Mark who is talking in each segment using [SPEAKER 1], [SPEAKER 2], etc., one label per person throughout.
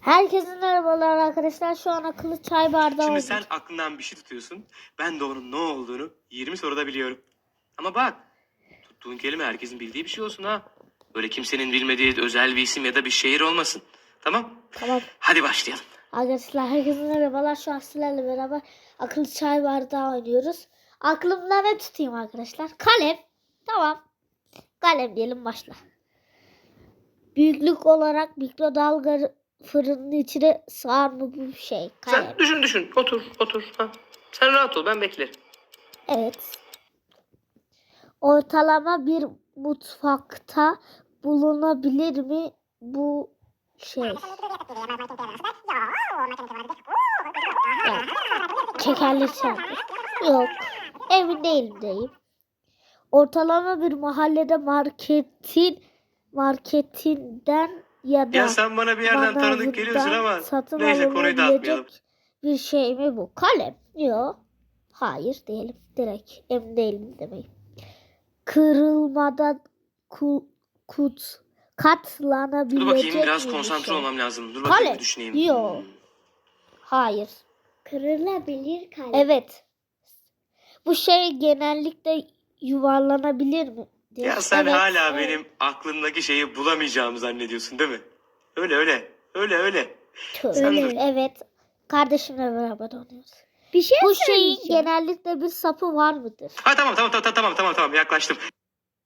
[SPEAKER 1] Herkese merhabalar arkadaşlar. Şu an akıllı çay bardağı
[SPEAKER 2] Şimdi
[SPEAKER 1] oldu.
[SPEAKER 2] sen aklından bir şey tutuyorsun. Ben de onun ne olduğunu 20 soruda biliyorum. Ama bak tuttuğun kelime herkesin bildiği bir şey olsun ha. Böyle kimsenin bilmediği özel bir isim ya da bir şehir olmasın. Tamam?
[SPEAKER 1] Tamam.
[SPEAKER 2] Hadi başlayalım.
[SPEAKER 1] Arkadaşlar herkese merhabalar. Şu an sizlerle beraber akıllı çay bardağı oynuyoruz. Aklımda ne tutayım arkadaşlar? Kalem. Tamam. Kalem diyelim başla. Büyüklük olarak mikrodalga fırının içine sığar mı bu şey? Kalem.
[SPEAKER 2] Sen düşün düşün. Otur otur. Ha. Sen rahat ol ben beklerim.
[SPEAKER 1] Evet. Ortalama bir mutfakta bulunabilir mi bu şey? Şekerli şarkı. Yok. Emin değilim diyeyim. Ortalama bir mahallede marketin marketinden ya da
[SPEAKER 2] Ya sen bana bir yerden tanıdık geliyorsun ama
[SPEAKER 1] satın
[SPEAKER 2] neyse konuyu dağıtmayalım.
[SPEAKER 1] bir şey mi bu? Kalem. Yok. Hayır diyelim. Direkt emin değilim demeyin. Kırılmadan ku, kut katlanabilecek
[SPEAKER 2] Dur bakayım biraz
[SPEAKER 1] bir
[SPEAKER 2] konsantre
[SPEAKER 1] şey?
[SPEAKER 2] olmam lazım. Dur bakayım
[SPEAKER 1] Kalem.
[SPEAKER 2] bir düşüneyim.
[SPEAKER 1] Yok.
[SPEAKER 2] Hmm.
[SPEAKER 1] Hayır.
[SPEAKER 3] Kırılabilir kalem.
[SPEAKER 1] Evet. Bu şey genellikle yuvarlanabilir mi?
[SPEAKER 2] Ya sen
[SPEAKER 1] Evet,
[SPEAKER 2] hala
[SPEAKER 1] evet.
[SPEAKER 2] benim aklımdaki şeyi bulamayacağımı zannediyorsun değil mi? Öyle öyle. Öyle öyle.
[SPEAKER 1] Tüh.
[SPEAKER 2] Sen dur.
[SPEAKER 1] Evet. Kardeşimle beraber oynuyoruz.
[SPEAKER 3] Bir şey
[SPEAKER 1] Bu şeyin genellikle bir sapı var mıdır?
[SPEAKER 2] Ha tamam tamam tamam tamam tamam tamam yaklaştım.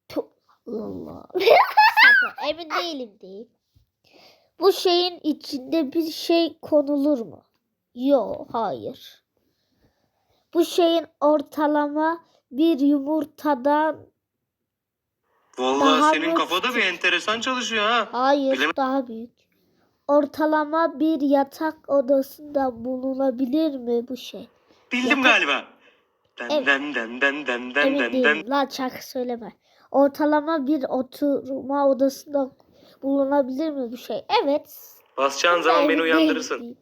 [SPEAKER 1] Tüh. Allah. sapı. Emin değilim diyeyim. Bu şeyin içinde bir şey konulur mu? Yok, hayır. Bu şeyin ortalama bir yumurtadan
[SPEAKER 2] Vallahi
[SPEAKER 1] Daha
[SPEAKER 2] senin kafada bir enteresan çalışıyor ha.
[SPEAKER 1] Hayır,
[SPEAKER 2] Bilemem.
[SPEAKER 1] daha büyük. Ortalama bir yatak odasında bulunabilir mi bu şey?
[SPEAKER 2] Bildim
[SPEAKER 1] Yatak-
[SPEAKER 2] galiba. Den
[SPEAKER 1] Evet.
[SPEAKER 2] den den den den den den.
[SPEAKER 1] La şarkı söyleme. Ortalama bir oturma odasında bulunabilir mi bu şey? Evet.
[SPEAKER 2] Basacağın zaman
[SPEAKER 1] Emin
[SPEAKER 2] beni uyandırırsın.
[SPEAKER 1] diyeyim.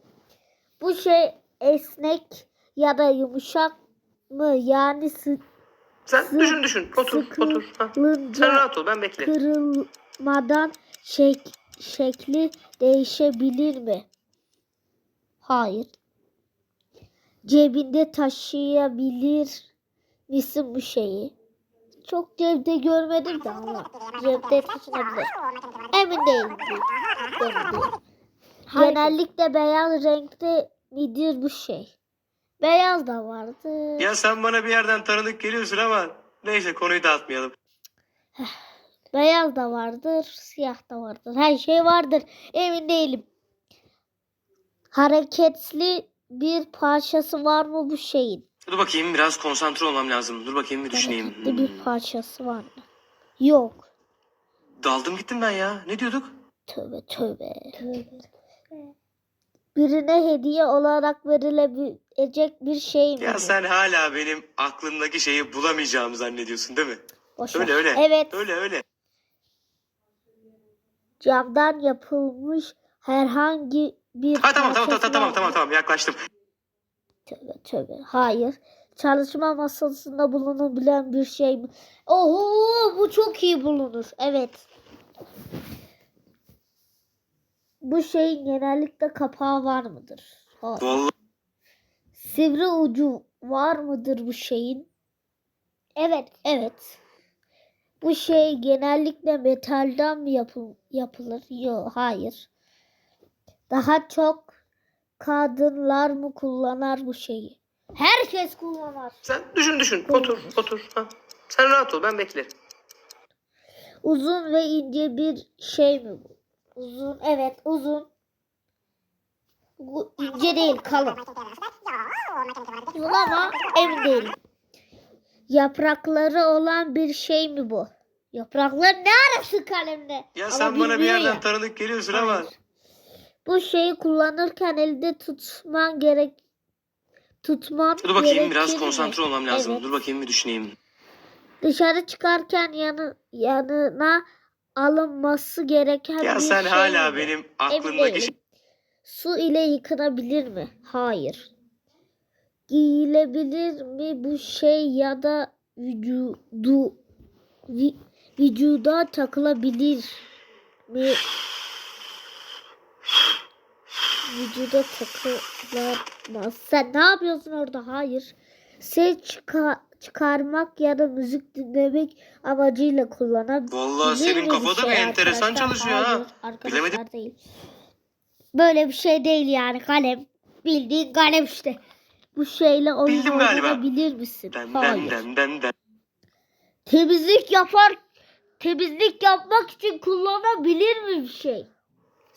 [SPEAKER 1] Bu şey esnek ya da yumuşak mı? Yani
[SPEAKER 2] Sen
[SPEAKER 1] Sık-
[SPEAKER 2] düşün düşün. Otur otur. Ha. Sen rahat ol ben beklerim.
[SPEAKER 1] kırılmadan şek şekli değişebilir mi? Hayır. Cebinde taşıyabilir misin bu şeyi? Çok cebde görmedim de ama cebde taşınabilir. Emin değilim. Genellikle beyaz renkte midir bu şey? Beyaz da vardı.
[SPEAKER 2] Ya sen bana bir yerden tanıdık geliyorsun ama neyse konuyu dağıtmayalım.
[SPEAKER 1] Beyaz da vardır, siyah da vardır. Her şey vardır. Emin değilim. Hareketli bir parçası var mı bu şeyin?
[SPEAKER 2] Dur bakayım biraz konsantre olmam lazım. Dur bakayım bir düşüneyim.
[SPEAKER 1] Hareketli bir parçası var mı? Yok.
[SPEAKER 2] Daldım gittim ben ya. Ne diyorduk?
[SPEAKER 1] Tövbe tövbe. Birine hediye olarak verilebilecek bir şey mi?
[SPEAKER 2] Ya sen hala benim aklımdaki şeyi bulamayacağımı zannediyorsun değil mi?
[SPEAKER 1] Boş ver.
[SPEAKER 2] Öyle öyle.
[SPEAKER 1] Evet.
[SPEAKER 2] Öyle öyle.
[SPEAKER 1] Camdan yapılmış herhangi bir
[SPEAKER 2] Ha tamam tamam tamam tamam tamam tamam yaklaştım.
[SPEAKER 1] Tövbe tövbe. Hayır. Çalışma masasında bulunabilen bir şey mi? Oho bu çok iyi bulunur. Evet. Bu şeyin genellikle kapağı var mıdır? Hayır.
[SPEAKER 2] Vallahi
[SPEAKER 1] Sivri ucu var mıdır bu şeyin? Evet. Evet. Bu şey genellikle metalden mi yapı- yapılır? Yok, hayır. Daha çok kadınlar mı kullanır bu şeyi? Herkes kullanır.
[SPEAKER 2] sen düşün düşün. Otur otur. Ha. Sen rahat ol ben beklerim.
[SPEAKER 1] Uzun ve ince bir şey mi bu? Uzun, evet uzun. Bu ince değil, kalın. Uzun ama emin değilim. Yaprakları olan bir şey mi bu? Yaprakları ne arası kalemle?
[SPEAKER 2] Ya
[SPEAKER 1] Ama
[SPEAKER 2] sen bana bir yerden
[SPEAKER 1] ya.
[SPEAKER 2] tanıdık geliyorsun ama
[SPEAKER 1] Hayır. Bu şeyi kullanırken elde tutman gerek tutman
[SPEAKER 2] Dur bakayım biraz
[SPEAKER 1] gerekir mi?
[SPEAKER 2] konsantre olmam lazım.
[SPEAKER 1] Evet.
[SPEAKER 2] Dur bakayım bir düşüneyim.
[SPEAKER 1] Dışarı çıkarken yanı, yanına alınması gereken
[SPEAKER 2] Ya
[SPEAKER 1] bir
[SPEAKER 2] sen
[SPEAKER 1] şey
[SPEAKER 2] hala
[SPEAKER 1] mi?
[SPEAKER 2] benim aklımdaki şey...
[SPEAKER 1] Su ile yıkanabilir mi? Hayır. Giyilebilir mi bu şey ya da vücudu vi- vücuda takılabilir mi? vücuda takılamaz. Sen ne yapıyorsun orada? Hayır. Ses çıka- çıkarmak ya da müzik dinlemek amacıyla kullanabilir
[SPEAKER 2] Vallahi senin
[SPEAKER 1] mi
[SPEAKER 2] kafada
[SPEAKER 1] bu
[SPEAKER 2] bir
[SPEAKER 1] şey
[SPEAKER 2] enteresan
[SPEAKER 1] arkadaşlar?
[SPEAKER 2] çalışıyor ha. Bilemedim.
[SPEAKER 1] değil. Böyle bir şey değil yani kalem. Bildiğin kalem işte. Bu şeyle oyun
[SPEAKER 2] Bildim galiba.
[SPEAKER 1] misin?
[SPEAKER 2] Den
[SPEAKER 1] Hayır.
[SPEAKER 2] den den den den.
[SPEAKER 1] Temizlik yapar temizlik yapmak için kullanabilir mi bir şey?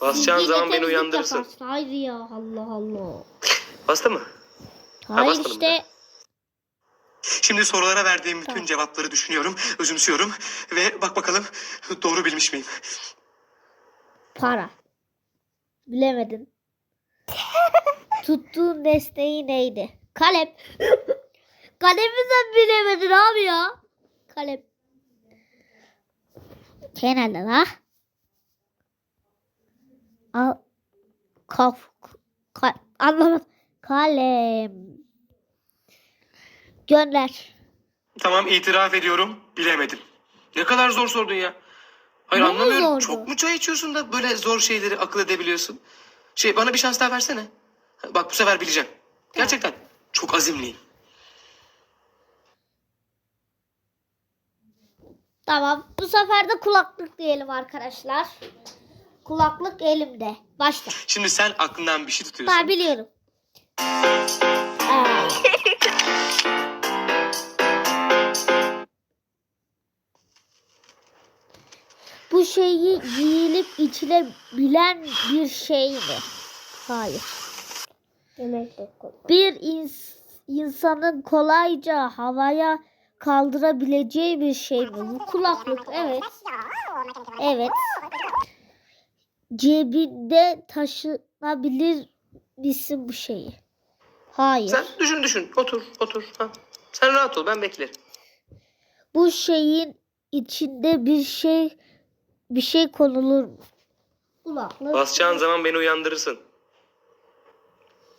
[SPEAKER 2] Basacağın
[SPEAKER 1] Silgiyle
[SPEAKER 2] zaman beni uyandırırsın.
[SPEAKER 1] yaparsın. Hayır ya Allah Allah.
[SPEAKER 2] Bastı mı?
[SPEAKER 1] Hayır
[SPEAKER 2] basmadım
[SPEAKER 1] işte
[SPEAKER 2] Şimdi sorulara verdiğim bütün
[SPEAKER 1] Tamam.
[SPEAKER 2] cevapları düşünüyorum, özümsüyorum ve bak bakalım doğru bilmiş miyim?
[SPEAKER 1] para. Bilemedin. Tuttuğun nesneyi neydi? Kalem. Kalemi sen bilemedin abi ya. Kalem. Kenarda la. Al. Kaf. Ka, anlamadım. Kalem. Gönder.
[SPEAKER 2] Tamam itiraf ediyorum, bilemedim. Ne kadar zor sordun ya. Hayır
[SPEAKER 1] Ne mi
[SPEAKER 2] anlamıyorum.
[SPEAKER 1] zordu?
[SPEAKER 2] Çok mu çay içiyorsun da böyle zor şeyleri akıl edebiliyorsun? Şey bana bir şans daha versene. Bak bu sefer bileceğim. Gerçekten çok azimliyim.
[SPEAKER 1] Tamam. Bu sefer de kulaklık diyelim arkadaşlar. Kulaklık elimde. Başla.
[SPEAKER 2] Şimdi sen aklından bir şey tutuyorsun.
[SPEAKER 1] Ben biliyorum. Aa. şeyi yiyilip içilebilen bir şey mi? Hayır.
[SPEAKER 3] Yemekle koy.
[SPEAKER 1] Bir ins- insanın kolayca havaya kaldırabileceği bir şey mi? Bu kulaklık. Evet. Evet. Cebinde taşınabilir misin bu şeyi? Hayır.
[SPEAKER 2] Sen düşün düşün. Otur otur. Ha. Sen rahat ol ben beklerim.
[SPEAKER 1] Bu şeyin içinde bir şey bir şey konulur? Kulaklık.
[SPEAKER 2] Basacağın zaman beni uyandırırsın.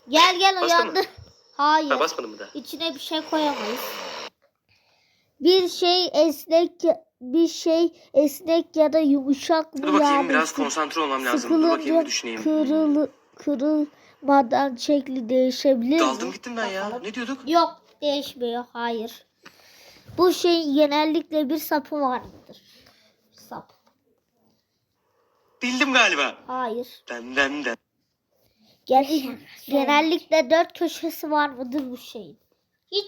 [SPEAKER 1] Gel gel
[SPEAKER 2] Bastın mı?
[SPEAKER 1] uyandı. Hayır.
[SPEAKER 2] Ha basmadım mı daha?
[SPEAKER 1] İçine bir şey koyamayız. Bir şey esnek bir şey esnek ya da yumuşak
[SPEAKER 2] Dur bakayım biraz konsantre olmam lazım. Dur bakayım bir düşüneyim.
[SPEAKER 1] kırıl, kırılmadan şekli değişebilir
[SPEAKER 2] Daldım
[SPEAKER 1] mi?
[SPEAKER 2] gittim ben ya. Ne diyorduk?
[SPEAKER 1] Yok değişmiyor hayır. Bu şeyin genellikle bir sapı vardır.
[SPEAKER 2] Bildim galiba.
[SPEAKER 1] Hayır.
[SPEAKER 2] Den den den.
[SPEAKER 1] Gen- genellikle dört köşesi var mıdır bu şeyin? Hiç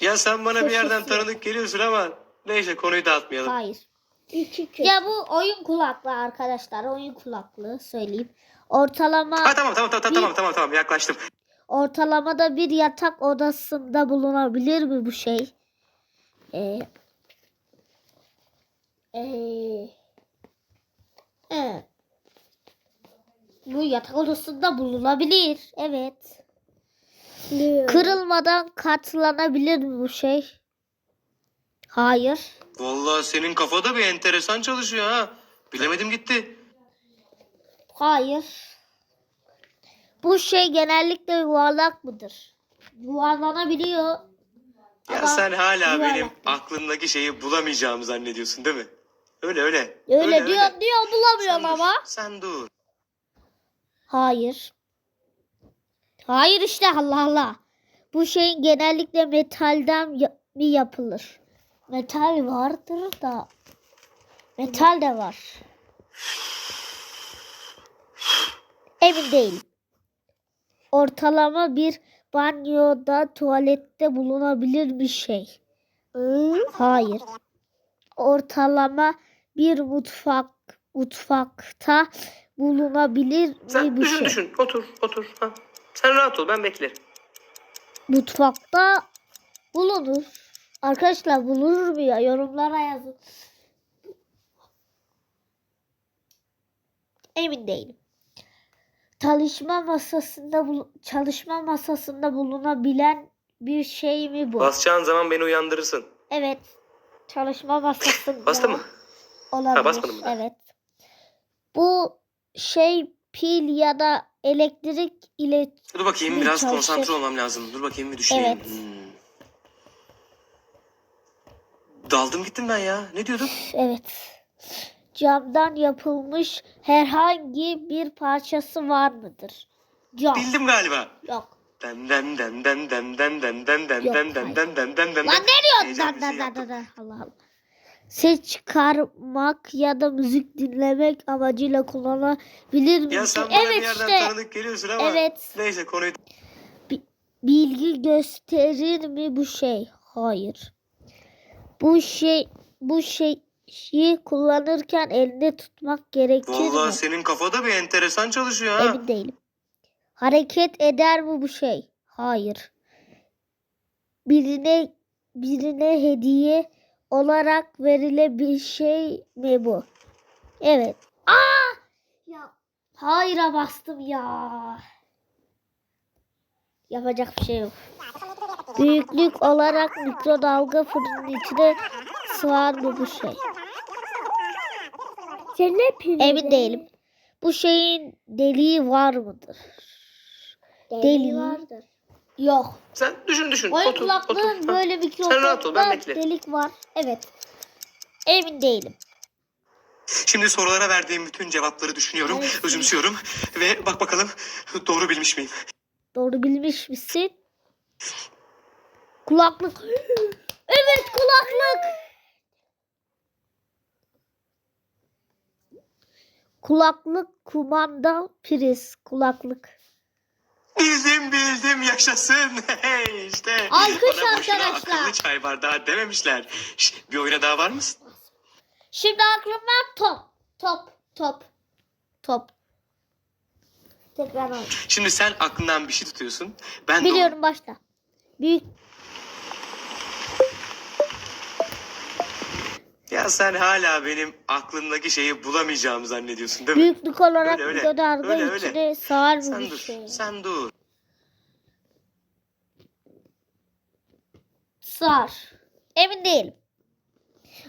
[SPEAKER 2] Ya sen bana bir yerden
[SPEAKER 1] Köşesi.
[SPEAKER 2] tanıdık geliyorsun ama neyse konuyu dağıtmayalım.
[SPEAKER 1] hayır.
[SPEAKER 3] İki köy.
[SPEAKER 1] Ya bu oyun kulaklığı arkadaşlar. Oyun kulaklığı söyleyeyim. Ortalama
[SPEAKER 2] Ha tamam tamam tamam tamam tamam tamam yaklaştım.
[SPEAKER 1] ortalamada bir yatak odasında bulunabilir mi bu şey? Ee, ee, evet. Bu yatak odasında bulunabilir. Evet.
[SPEAKER 3] Biliyorum.
[SPEAKER 1] Kırılmadan katlanabilir mi bu şey? Hayır.
[SPEAKER 2] Vallahi senin kafada bir enteresan çalışıyor ha. Bilemedim gitti.
[SPEAKER 1] Hayır. Bu şey genellikle yuvarlak mıdır? Yuvarlanabiliyor.
[SPEAKER 2] Ya
[SPEAKER 1] Ama
[SPEAKER 2] sen hala
[SPEAKER 1] yuvarlak.
[SPEAKER 2] benim aklımdaki şeyi bulamayacağımı zannediyorsun değil mi? Öyle öyle.
[SPEAKER 1] Öyle, diyor diyor
[SPEAKER 2] Sen
[SPEAKER 1] bulamıyorum
[SPEAKER 2] dur,
[SPEAKER 1] ama.
[SPEAKER 2] Sen dur.
[SPEAKER 1] Hayır. Hayır işte Allah Allah. Bu şeyin genellikle metalden mi yapılır? Metal vardır da. Metal de var. Emin değilim. Ortalama bir banyoda, tuvalette bulunabilir bir şey. Hayır. Ortalama bir mutfak mutfakta bulunabilir
[SPEAKER 2] Sen
[SPEAKER 1] bu
[SPEAKER 2] düşün
[SPEAKER 1] şey?
[SPEAKER 2] düşün. Otur otur. Ha. Sen rahat ol ben beklerim.
[SPEAKER 1] Mutfakta bulunur. Arkadaşlar bulunur mu ya? Yorumlara yazın. Emin değilim. Çalışma masasında çalışma masasında bulunabilen bir şey mi bu?
[SPEAKER 2] Basacağın zaman beni uyandırırsın.
[SPEAKER 1] Evet. Çalışma masasında.
[SPEAKER 2] Bastı mı?
[SPEAKER 1] Olabilir.
[SPEAKER 2] Ha, basmadım mı daha?
[SPEAKER 1] Evet. Bu şey pil ya da elektrik ile
[SPEAKER 2] Dur bakayım
[SPEAKER 1] Bir
[SPEAKER 2] biraz
[SPEAKER 1] çalışır.
[SPEAKER 2] konsantre olmam lazım. Dur bakayım bir düşüneyim.
[SPEAKER 1] Evet.
[SPEAKER 2] Hmm. Daldım gittim ben ya. Ne diyorduk?
[SPEAKER 1] evet. Camdan yapılmış herhangi bir parçası var mıdır? Yok.
[SPEAKER 2] Bildim galiba.
[SPEAKER 1] Yok.
[SPEAKER 2] Den den den den den den den den den den den den den den den
[SPEAKER 1] Lan ne diyorsun? Allah Allah. Ses çıkarmak ya da müzik dinlemek amacıyla kullanabilir mi?
[SPEAKER 2] Ya sen bana
[SPEAKER 1] evet
[SPEAKER 2] bir yerden
[SPEAKER 1] işte.
[SPEAKER 2] tanıdık geliyorsun ama.
[SPEAKER 1] Evet.
[SPEAKER 2] Neyse konuyu
[SPEAKER 1] Bilgi gösterir mi bu şey? Hayır. Bu şey bu şeyi kullanırken elinde tutmak gerekir
[SPEAKER 2] Vallahi
[SPEAKER 1] mi?
[SPEAKER 2] senin kafada bir enteresan çalışıyor ha.
[SPEAKER 1] Emin değilim. Hareket eder mi bu şey? Hayır. Birine birine hediye olarak verilebilir şey mi bu? Evet. Aa! Ya hayır'a bastım ya. Yapacak bir şey yok. Büyüklük olarak mikrodalga fırının içine sığar mı bu şey?
[SPEAKER 3] Sen ne yapıyorsun?
[SPEAKER 1] Emin değilim. Bu şeyin deliği var mıdır?
[SPEAKER 3] Deli,
[SPEAKER 1] Deli.
[SPEAKER 3] vardır.
[SPEAKER 1] Yok.
[SPEAKER 2] Sen düşün düşün.
[SPEAKER 1] Oyun
[SPEAKER 2] otur,
[SPEAKER 1] kulaklığın
[SPEAKER 2] otur. Ha.
[SPEAKER 1] böyle
[SPEAKER 2] Sen rahat ol ben
[SPEAKER 1] mikrofonda
[SPEAKER 2] beklerim.
[SPEAKER 1] delik var. Evet. Emin değilim.
[SPEAKER 2] Şimdi sorulara verdiğim bütün cevapları düşünüyorum,
[SPEAKER 1] Evet.
[SPEAKER 2] özümsüyorum ve bak bakalım doğru bilmiş miyim?
[SPEAKER 1] Doğru bilmiş misin? Kulaklık. evet kulaklık. Kulaklık, kumanda, priz, kulaklık.
[SPEAKER 2] Bildim bildim yaşasın. Hey işte.
[SPEAKER 1] Alkış
[SPEAKER 2] Bana boşuna
[SPEAKER 1] arkadaşlar.
[SPEAKER 2] akıllı çay bardağı dememişler. Şş, bir oyuna daha var mısın?
[SPEAKER 1] Şimdi aklımdan top, top, top, top. Tekrar al.
[SPEAKER 2] Şimdi sen aklından bir şey tutuyorsun. Ben de
[SPEAKER 1] Biliyorum başla. Büyük
[SPEAKER 2] Ya sen hala benim aklımdaki şeyi bulamayacağımı zannediyorsun değil mi?
[SPEAKER 1] büyüklük olarak
[SPEAKER 2] Öyle, öyle.
[SPEAKER 1] mikrodalga
[SPEAKER 2] Öyle, öyle.
[SPEAKER 1] içine sığar mı
[SPEAKER 2] Sen
[SPEAKER 1] bir
[SPEAKER 2] dur.
[SPEAKER 1] şey?
[SPEAKER 2] Sen dur.
[SPEAKER 1] Sığar. Emin değilim.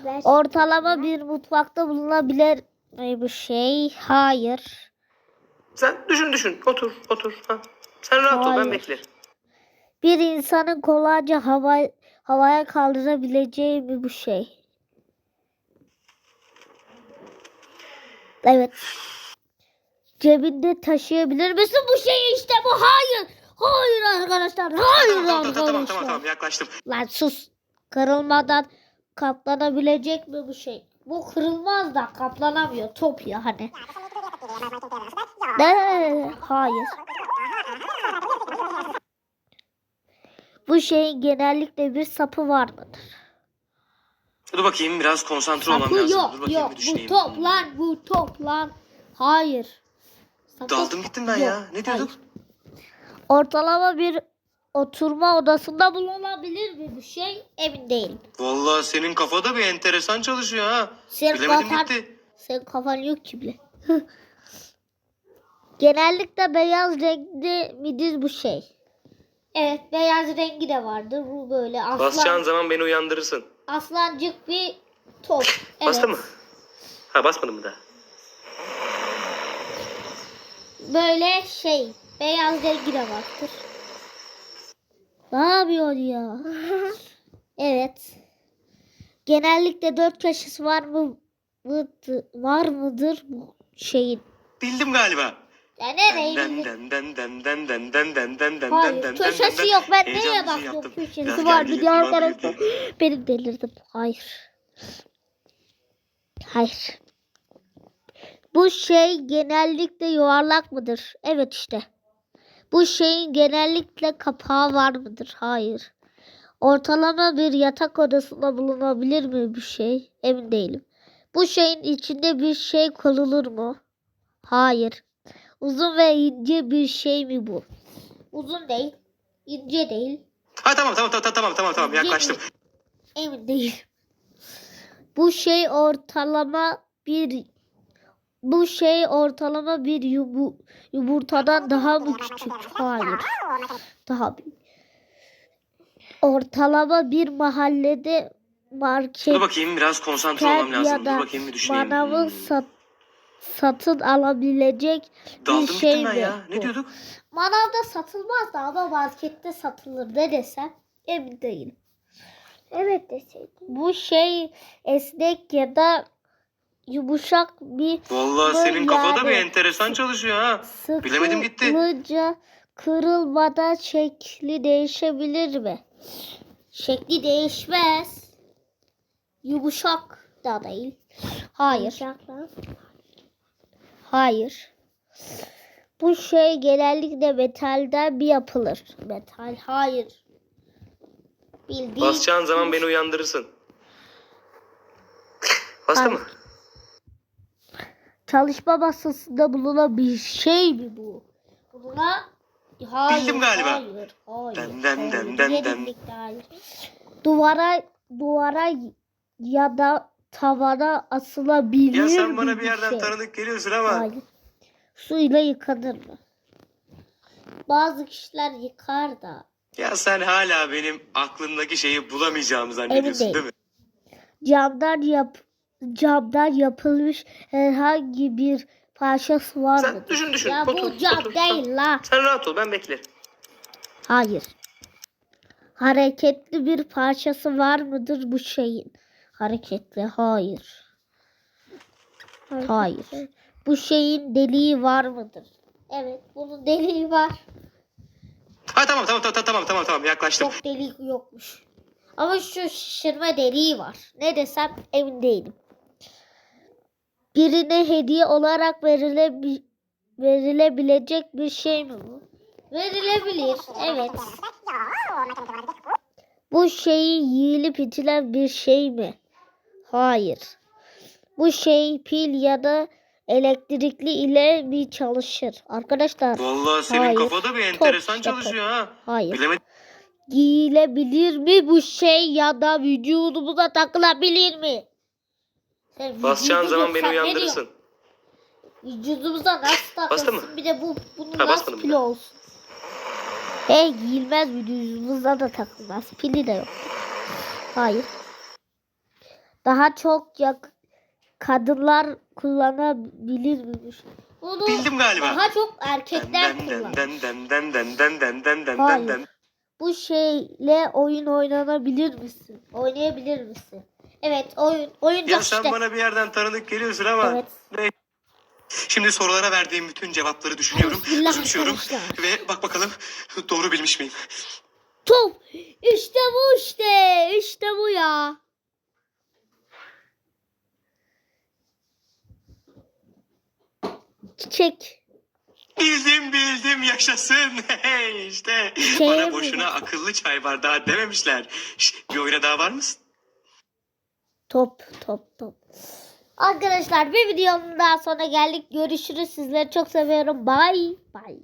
[SPEAKER 3] Ver.
[SPEAKER 1] Ortalama bir mutfakta bulunabilir mi bu şey? Hayır.
[SPEAKER 2] Sen düşün düşün. Otur otur. Ha. Sen rahat ol
[SPEAKER 1] Hayır.
[SPEAKER 2] ben beklerim.
[SPEAKER 1] Bir insanın kolayca hava, havaya kaldırabileceği mi bu şey? Evet. Cebinde taşıyabilir misin bu şeyi işte bu? Hayır. Hayır arkadaşlar. Hayır
[SPEAKER 2] Tamam
[SPEAKER 1] arkadaşlar.
[SPEAKER 2] tamam tamam tamam tamam yaklaştım.
[SPEAKER 1] Lan sus. Kırılmadan katlanabilecek mi bu şey? Bu kırılmaz da katlanamıyor. Top ya hani. Hayır. Bu şeyin genellikle bir sapı var mıdır?
[SPEAKER 2] Dur bakayım biraz konsantre olmam
[SPEAKER 1] Sapı
[SPEAKER 2] lazım.
[SPEAKER 1] yok
[SPEAKER 2] Dur bakayım
[SPEAKER 1] yok.
[SPEAKER 2] bir
[SPEAKER 1] Bu
[SPEAKER 2] düşüneyim.
[SPEAKER 1] top lan bu top lan. Hayır. Sapı-
[SPEAKER 2] Daldım gittim ben
[SPEAKER 1] Yok,
[SPEAKER 2] ya. Ne diyorduk?
[SPEAKER 1] hayır. Ortalama bir oturma odasında bulunabilir mi bu şey? Emin değilim.
[SPEAKER 2] Vallahi senin kafada bir enteresan çalışıyor ha.
[SPEAKER 1] Senin
[SPEAKER 2] Bilemedim
[SPEAKER 1] kafan,
[SPEAKER 2] gitti.
[SPEAKER 1] senin kafan yok ki bile. Genellikle beyaz renkli midir bu şey? Evet beyaz rengi de vardır. Bu böyle aslan,
[SPEAKER 2] Basacağın zaman beni uyandırırsın.
[SPEAKER 1] Aslancık bir top. Evet.
[SPEAKER 2] Bastı mı? Ha basmadın mı daha?
[SPEAKER 1] Böyle şey beyaz rengi de vardır. Ne yapıyor ya? evet. Genellikle dört köşesi var mı? Var mıdır bu şeyin?
[SPEAKER 2] Bildim galiba.
[SPEAKER 1] Hayır köşesi yok. ben neye
[SPEAKER 2] baktım?
[SPEAKER 1] köşesi vardı diğer tarafta beni delirdim. Hayır. Hayır. Bu şey genellikle yuvarlak mıdır? Evet işte. Bu şeyin genellikle kapağı var mıdır? Hayır. Ortalama bir yatak odasında bulunabilir mi bir şey? Emin değilim. Bu şeyin içinde bir şey konulur mu? Hayır. Uzun ve ince bir şey mi bu? Uzun değil. ince değil.
[SPEAKER 2] Ha tamam tamam tamam tamam tamam tamam yaklaştım.
[SPEAKER 1] Emin değilim. Bu şey ortalama bir bu şey ortalama bir yubu, yumurtadan daha mı küçük? Hayır. Daha büyük. Ortalama bir mahallede market
[SPEAKER 2] Dur bakayım biraz konsantre olmam lazım. Dur bakayım bir düşüneyim.
[SPEAKER 1] manavı
[SPEAKER 2] Hmm.
[SPEAKER 1] sat, satın alabilecek bir
[SPEAKER 2] Daldım
[SPEAKER 1] şey
[SPEAKER 2] gittim ben
[SPEAKER 1] mi
[SPEAKER 2] ya. Ne diyorduk?
[SPEAKER 1] Manavda satılmaz da ama markette satılır ne desem emin değilim.
[SPEAKER 3] Evet deseydin.
[SPEAKER 1] Bu şey esnek ya da yumuşak bir
[SPEAKER 2] Vallahi senin kafada bir
[SPEAKER 1] yani-
[SPEAKER 2] enteresan çalışıyor ha. Bilemedim gitti.
[SPEAKER 1] Sıkılınca kırılmadan şekli değişebilir mi? Şekli değişmez. Yumuşak da değil. Hayır.
[SPEAKER 3] Yumuşaklar.
[SPEAKER 1] Hayır. Bu şey genellikle metalden bir yapılır. Metal hayır. Bildiğin
[SPEAKER 2] Basacağın zaman beni uyandırırsın. Bastı mı?
[SPEAKER 1] çalışma masasında bulunan bir şey mi bu? Buna hayır.
[SPEAKER 2] Bildim galiba.
[SPEAKER 1] Hayır. Hayır.
[SPEAKER 2] Dem dem
[SPEAKER 1] hayır.
[SPEAKER 2] dem dem dem.
[SPEAKER 1] Kesinlikle hayır. Duvara duvara ya da tavana asılabilir
[SPEAKER 2] Ya sen bana bir yerden
[SPEAKER 1] şey?
[SPEAKER 2] tanıdık geliyorsun ama.
[SPEAKER 1] Hayır. Suyla yıkanır mı? Bazı kişiler yıkar da.
[SPEAKER 2] Ya sen hala benim aklımdaki şeyi bulamayacağımı zannediyorsun
[SPEAKER 1] Emin
[SPEAKER 2] değil mi?
[SPEAKER 1] Camdan yap camdan yapılmış herhangi bir parçası var
[SPEAKER 2] Sen
[SPEAKER 1] mı?
[SPEAKER 2] düşün, düşün.
[SPEAKER 1] Ya
[SPEAKER 2] Otur,
[SPEAKER 1] bu cam
[SPEAKER 2] otur.
[SPEAKER 1] değil la.
[SPEAKER 2] Sen rahat ol ben beklerim.
[SPEAKER 1] Hayır. Hareketli bir parçası var mıdır bu şeyin? Hareketli hayır. Hayır. Bu şeyin deliği var mıdır? Evet, bunun deliği var.
[SPEAKER 2] Ha tamam tamam tamam tamam tamam tamam yaklaştım.
[SPEAKER 1] Çok delik yokmuş. Ama şu şişirme deliği var. Ne desem emin değilim. Birine hediye olarak verilebi verilebilecek bir şey mi bu? Verilebilir. Evet. Bu şeyi yiyilip içilen bir şey mi? Hayır. Bu şey pil ya da elektrikli ile mi çalışır? Arkadaşlar
[SPEAKER 2] Vallahi senin
[SPEAKER 1] Hayır.
[SPEAKER 2] kafada bir enteresan
[SPEAKER 1] top.
[SPEAKER 2] çalışıyor ha.
[SPEAKER 1] hayır.
[SPEAKER 2] Bilemedim.
[SPEAKER 1] giyilebilir mi bu şey ya da vücudumuza takılabilir mi? Sen
[SPEAKER 2] Basacağın zaman beni uyandırırsın.
[SPEAKER 1] Vücudumuza nasıl takılsın?
[SPEAKER 2] mı?
[SPEAKER 1] Bir de bu bunun
[SPEAKER 2] Ha,
[SPEAKER 1] nasıl
[SPEAKER 2] bile.
[SPEAKER 1] olsun? Hey giyilmez vücudumuza da takılmaz. Pili de yok. Hayır daha çok yak kadınlar kullanabilirmiş. Bunu
[SPEAKER 2] Bildim galiba.
[SPEAKER 1] Daha çok erkekler kullanır. Hayır. Bu şeyle oyun oynanabilir misin? Oynayabilir misin? Evet oyun. Oyun
[SPEAKER 2] ya sen
[SPEAKER 1] işte.
[SPEAKER 2] bana bir yerden tanıdık geliyorsun ama.
[SPEAKER 1] Evet.
[SPEAKER 2] Ne? Şimdi sorulara verdiğim bütün cevapları düşünüyorum. Susuyorum. Ve bak bakalım doğru bilmiş miyim?
[SPEAKER 1] Top. İşte bu işte. İşte bu ya. Çiçek.
[SPEAKER 2] Bildim bildim yaşasın. Hey işte
[SPEAKER 1] Şey
[SPEAKER 2] bana boşuna
[SPEAKER 1] bu?
[SPEAKER 2] akıllı çay bardağı dememişler. Şş, bir oyuna daha var mısın?
[SPEAKER 1] Top top top. Arkadaşlar bir videonun daha sonra geldik. Görüşürüz. Sizleri çok seviyorum. Bye. Bye.